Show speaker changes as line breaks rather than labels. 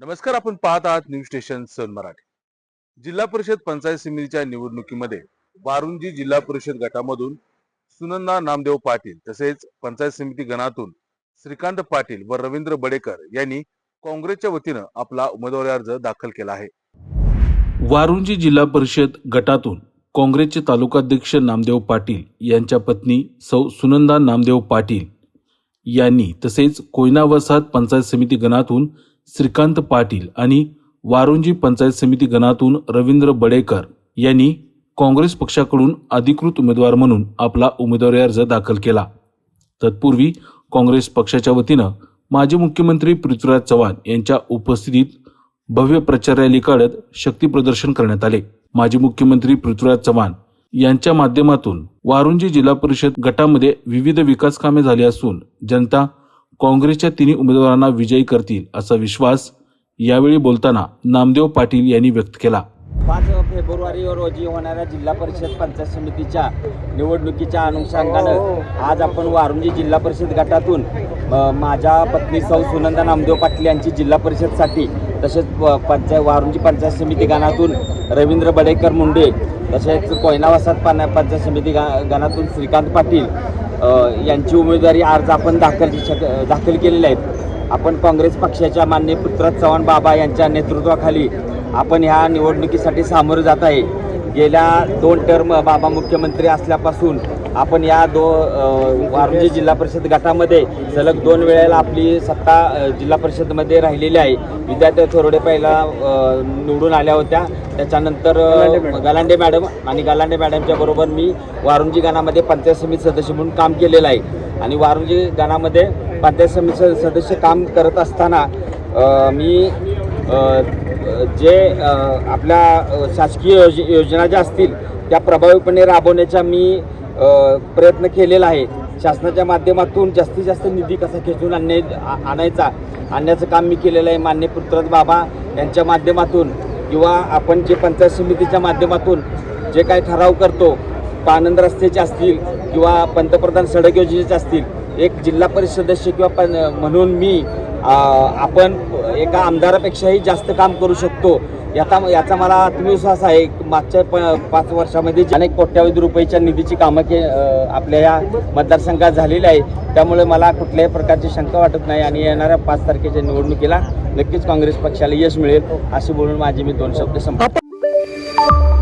नमस्कार आपण पाहत आहात न्यूज स्टेशन सन मराठी. जिल्हा परिषद पंचायत समितीच्या निवडणुकीमध्ये वारुंजी जिल्हा परिषद गटामधून सुनंदा नामदेव पाटील तसेच पंचायत समिती गणातून श्रीकांत पाटील व रवींद्र बडेकर यांनी काँग्रेसच्या वतीनं आपला उमेदवारी अर्ज दाखल केला आहे. वारुंजी जिल्हा परिषद गटातून काँग्रेसचे तालुकाध्यक्ष नामदेव पाटील यांच्या पत्नी सौ सुनंदा नामदेव पाटील यांनी तसेच कोयना वसाहत पंचायत समिती गणातून श्रीकांत पाटील आणि वारुंजी पंचायत समिती गणातून रवींद्र बडेकर यांनी काँग्रेस पक्षाकडून अधिकृत उमेदवार म्हणून आपला उमेदवारी अर्ज दाखल केला. तत्पूर्वी काँग्रेस पक्षाच्या वतीनं माजी मुख्यमंत्री पृथ्वीराज चव्हाण यांच्या उपस्थितीत भव्य प्रचार रॅली काढत शक्तीप्रदर्शन करण्यात आले. माजी मुख्यमंत्री पृथ्वीराज चव्हाण यांच्या माध्यमातून वारुंजी जिल्हा परिषद गटामध्ये विविध विकास कामे झाली असून जनता काँग्रेसच्या तिन्ही उमेदवारांना विजयी करतील असा विश्वास यावेळी बोलताना नामदेव पाटील यांनी व्यक्त केला.
पाच फेब्रुवारी रोजी होणाऱ्या जिल्हा परिषद पंचायत समितीच्या निवडणुकीच्या अनुषंगानं आज आपण वारुंजी जिल्हा परिषद गटातून माझ्या पत्नी सौ सुनंदा नामदेव पाटील यांची जिल्हा परिषदसाठी तसेच पंचायत वारुंजी पंचायत समिती गणातून रवींद्र बडेकर मुंडे तसेच कोयना वसाहत पाना पंचायत समिती गा गणातून श्रीकांत पाटील यांची उमेदवारी अर्ज आपण दाखल दाखल केलेले आहेत. आपण काँग्रेस पक्षाच्या मान्य पृथ्वीराज चव्हाण बाबा यांच्या नेतृत्वाखाली आपण ह्या निवडणुकीसाठी सामोरं जात आहे. गेल्या दोन टर्म बाबा मुख्यमंत्री असल्यापासून आपण या दो वारुंजी जिल्हा परिषद गटामध्ये सलग दोन वेळेला आपली सत्ता जिल्हा परिषदमध्ये राहिलेली आहे. विद्यार्थी थोरडे पहिला निवडून आल्या होत्या. त्याच्यानंतर गलांडे मॅडम. आणि गलांडे मॅडमच्या बरोबर मी वारुंजी गणामध्ये पंचायत समिती सदस्य म्हणून काम केलेलं आहे. आणि वारुंजी गणामध्ये पंचायत समिती सदस्य काम करत असताना मी जे आपल्या शासकीय योज योजना ज्या असतील त्या प्रभावीपणे राबवण्याचा मी प्रयत्न केलेला आहे. शासनाच्या माध्यमातून जास्तीत जास्त निधी कसा खेचून आणणे आ- आणायचा? आणण्याचं काम मी केलेलं आहे. मान्य पृथ्वीराज बाबा यांच्या माध्यमातून किंवा आपण जे पंचायत समितीच्या माध्यमातून जे काही ठराव करतो पानंद रस्त्याचे असतील किंवा पंतप्रधान सडक योजनेचे असतील एक जिल्हा परिषद सदस्य किंवा पण म्हणून मी आपण एका आमदारापेक्षाही जास्त काम करू शकतो. याचा याचा मला आत्मविश्वास आहे मागच्या प पाच वर्षामध्ये अनेक कोट्यावधी रुपयाच्या निधीची कामं के आपल्या या मतदारसंघात झालेली आहे. त्यामुळे मला कुठल्याही प्रकारची शंका वाटत नाही आणि येणाऱ्या पाच तारखेच्या निवडणुकीला नक्कीच काँग्रेस पक्षाला यश मिळेल असे बोलून माझे मी दोन शब्द संपतो